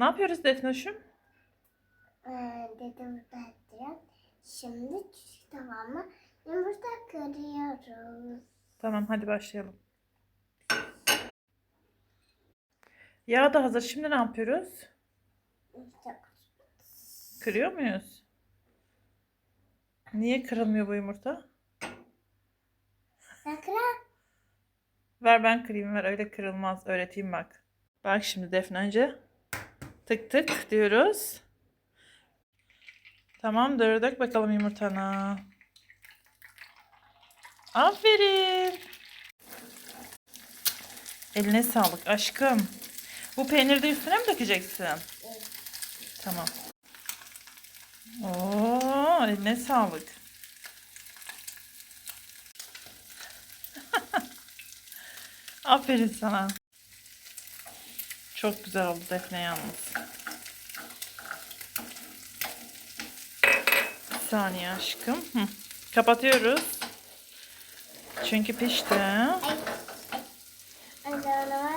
Ne yapıyoruz Defnoş'um? Ee, dedim ben Şimdi küçük tavama yumurta kırıyoruz. Tamam hadi başlayalım. Yağ da hazır. Şimdi ne yapıyoruz? Kırıyor muyuz? Niye kırılmıyor bu yumurta? sakra. Ver ben kırayım ver. Öyle kırılmaz. Öğreteyim bak. Bak şimdi Defne önce tık tık diyoruz. Tamamdır. Dök bakalım yumurtana. Aferin. Eline sağlık aşkım. Bu peyniri de üstüne mi dökeceksin? Evet. Tamam. Oo, eline sağlık. Aferin sana. Çok güzel oldu Defne yalnız. Bir saniye aşkım. Hı. Kapatıyoruz. Çünkü pişti. Ay. Ay.